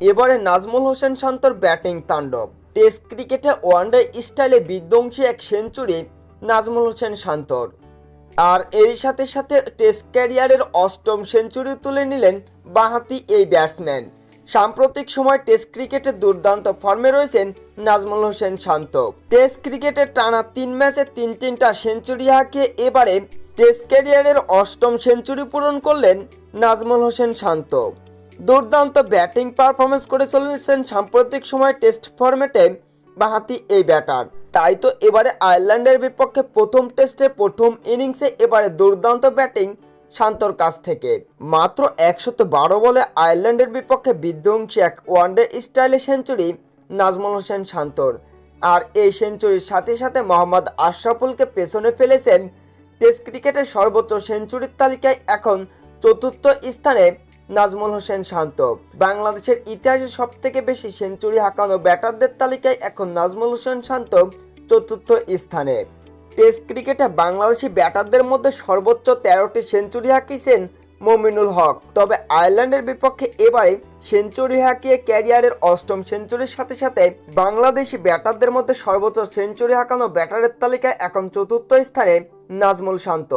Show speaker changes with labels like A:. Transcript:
A: এবারে নাজমুল হোসেন শান্তর ব্যাটিং তাণ্ডব। টেস্ট ক্রিকেটে ওয়ানডে স্টাইলে বিধ্বংসী এক সেঞ্চুরি নাজমুল হোসেন শান্তর। আর এর সাথে সাথে টেস্ট ক্যারিয়ারের অষ্টম সেঞ্চুরি তুলে নিলেন বাঁহাতি এই ব্যাটসম্যান। সাম্প্রতিক সময় টেস্ট ক্রিকেটে দুর্দান্ত ফর্মে রয়েছেন নাজমুল হোসেন শান্ত। টেস্ট ক্রিকেটে টানা তিন ম্যাচে তিন তিনটা সেঞ্চুরি হাঁকিয়ে এবারে টেস্ট ক্যারিয়ারের অষ্টম সেঞ্চুরি পূরণ করলেন নাজমুল হোসেন শান্ত। দুর্দান্ত ব্যাটিং পারফরমেন্স করে চলেছেন সাম্প্রতিক সময় টেস্ট ফরম্যাটে বাঁহাতি এই ব্যাটার তাই তো এবারে আয়ারল্যান্ডের বিপক্ষে প্রথম টেস্টে প্রথম ইনিংসে এবারে দুর্দান্ত ব্যাটিং শান্তর কাছ থেকে। মাত্র একশত বারো বলে আয়ারল্যান্ডের বিপক্ষে বিধ্বংসী এক ওয়ানডে স্টাইলে সেঞ্চুরি নাজমুল হোসেন শান্তর। আর এই সেঞ্চুরির সাথে সাথে মোহাম্মদ আশরাফুলকে পেছনে ফেলেছেন টেস্ট ক্রিকেটের সর্বোচ্চ সেঞ্চুরির তালিকায় এখন চতুর্থ স্থানে নাজমুল হোসেন শান্ত। বাংলাদেশের ইতিহাসে সব থেকে বেশি সেঞ্চুরি হাঁকানো ব্যাটারদের তালিকায় এখন নাজমুল হোসেন শান্ত চতুর্থ স্থানে। টেস্ট ক্রিকেটে বাংলাদেশি ব্যাটারদের মধ্যে সর্বোচ্চ তেরোটি সেঞ্চুরি হাঁকিয়েছেন মমিনুল হক। তবে আয়ারল্যান্ডের বিপক্ষে এবারে সেঞ্চুরি হাঁকিয়ে ক্যারিয়ারের অষ্টম সেঞ্চুরির সাথে সাথে বাংলাদেশি ব্যাটারদের মধ্যে সর্বোচ্চ সেঞ্চুরি হাঁকানো ব্যাটারের তালিকায় এখন চতুর্থ স্থানে নাজমুল শান্ত।